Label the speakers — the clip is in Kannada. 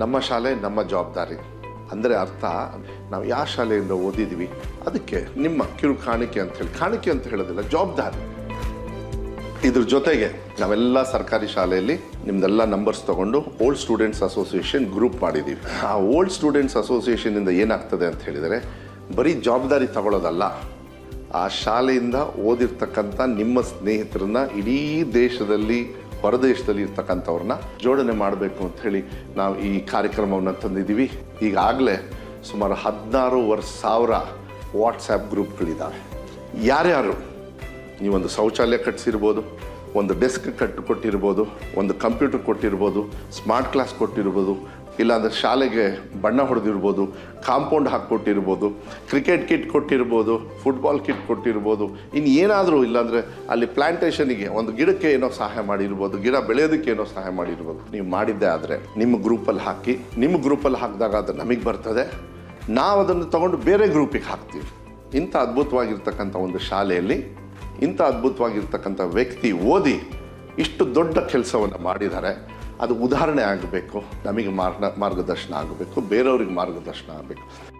Speaker 1: ನಮ್ಮ ಶಾಲೆ ನಮ್ಮ ಜವಾಬ್ದಾರಿ. ಅಂದರೆ ಅರ್ಥ, ನಾವು ಯಾವ ಶಾಲೆಯಿಂದ ಓದಿದ್ವಿ? ಅದಕ್ಕೆ ನಿಮ್ಮ ಕಿರು ಕಾಣಿಕೆ ಅಂತ ಹೇಳಿ, ಕಾಣಿಕೆ ಅಂತ ಹೇಳೋದಿಲ್ಲ, ಜವಾಬ್ದಾರಿ. ಇದ್ರ ಜೊತೆಗೆ ನಾವೆಲ್ಲ ಸರ್ಕಾರಿ ಶಾಲೆಯಲ್ಲಿ ನಿಮ್ದೆಲ್ಲ ನಂಬರ್ಸ್ ತಗೊಂಡು ಓಲ್ಡ್ ಸ್ಟೂಡೆಂಟ್ಸ್ ಅಸೋಸಿಯೇಷನ್ ಗ್ರೂಪ್ ಮಾಡಿದ್ದೀವಿ ಆ ಓಲ್ಡ್ ಸ್ಟೂಡೆಂಟ್ಸ್ ಅಸೋಸಿಯೇಷನಿಂದ ಏನಾಗ್ತದೆ ಅಂತ ಹೇಳಿದರೆ, ಬರೀ ಜವಾಬ್ದಾರಿ ತಗೊಳ್ಳೋದಲ್ಲ ಆ ಶಾಲೆಯಿಂದ ಓದಿರ್ತಕ್ಕಂಥ ನಿಮ್ಮ ಸ್ನೇಹಿತರನ್ನ ಇಡೀ ದೇಶದಲ್ಲಿ ಹೊರದೇಶದಲ್ಲಿ ಇರ್ತಕ್ಕಂಥವ್ರನ್ನ ಜೋಡಣೆ ಮಾಡಬೇಕು ಅಂತ ಹೇಳಿ ನಾವು ಈ ಕಾರ್ಯಕ್ರಮವನ್ನು ತಂದಿದ್ದೀವಿ. ಈಗಾಗಲೇ ಸುಮಾರು ಹದಿನಾರು ವರ್ಷ ಸಾವಿರ ವಾಟ್ಸ್ಯಾಪ್ ಗ್ರೂಪ್ಗಳಿದ್ದಾವೆ ಯಾರ್ಯಾರು? ನೀವೊಂದು ಶೌಚಾಲಯ ಕಟ್ಟಿಸಿರ್ಬೋದು ಒಂದು ಡೆಸ್ಕ್ ಕಟ್ಟು ಕೊಟ್ಟಿರ್ಬೋದು, ಒಂದು ಕಂಪ್ಯೂಟರ್ ಕೊಟ್ಟಿರ್ಬೋದು, ಸ್ಮಾರ್ಟ್ ಕ್ಲಾಸ್ ಕೊಟ್ಟಿರ್ಬೋದು ಇಲ್ಲಾಂದ್ರೆ ಶಾಲೆಗೆ ಬಣ್ಣ ಹೊಡೆದಿರ್ಬೋದು, ಕಾಂಪೌಂಡ್ ಹಾಕ್ಕೊಟ್ಟಿರ್ಬೋದು, ಕ್ರಿಕೆಟ್ ಕಿಟ್ ಕೊಟ್ಟಿರ್ಬೋದು, ಫುಟ್ಬಾಲ್ ಕಿಟ್ ಕೊಟ್ಟಿರ್ಬೋದು ಇನ್ನು ಏನಾದರೂ ಇಲ್ಲಾಂದರೆ ಅಲ್ಲಿ ಪ್ಲ್ಯಾಂಟೇಷನಿಗೆ ಒಂದು ಗಿಡಕ್ಕೆ ಏನೋ ಸಹಾಯ ಮಾಡಿರ್ಬೋದು, ಗಿಡ ಬೆಳೆಯೋದಕ್ಕೆ ಏನೋ ಸಹಾಯ ಮಾಡಿರ್ಬೋದು. ನೀವು ಮಾಡಿದ್ದೆ ಆದರೆ ನಿಮ್ಮ ಗ್ರೂಪಲ್ಲಿ ಹಾಕಿ, ನಿಮ್ಮ ಗ್ರೂಪಲ್ಲಿ ಹಾಕಿದಾಗ ಅದು ನಮಗೆ ಬರ್ತದೆ. ನಾವು ಅದನ್ನು ತಗೊಂಡು ಬೇರೆ ಗ್ರೂಪಿಗೆ ಹಾಕ್ತೀವಿ. ಇಂಥ ಅದ್ಭುತವಾಗಿರ್ತಕ್ಕಂಥ ಒಂದು ಶಾಲೆಯಲ್ಲಿ, ಇಂಥ ಅದ್ಭುತವಾಗಿರ್ತಕ್ಕಂಥ ವ್ಯಕ್ತಿ ಓದಿ ಇಷ್ಟು ದೊಡ್ಡ ಕೆಲಸವನ್ನು ಮಾಡಿದ್ದಾರೆ. ಅದು ಉದಾಹರಣೆ ಆಗಬೇಕು. ನಮಗೆ ಮಾರ್ಗ ಮಾರ್ಗದರ್ಶನ ಆಗಬೇಕು. ಬೇರೆಯವ್ರಿಗೆ ಮಾರ್ಗದರ್ಶನ ಆಗಬೇಕು.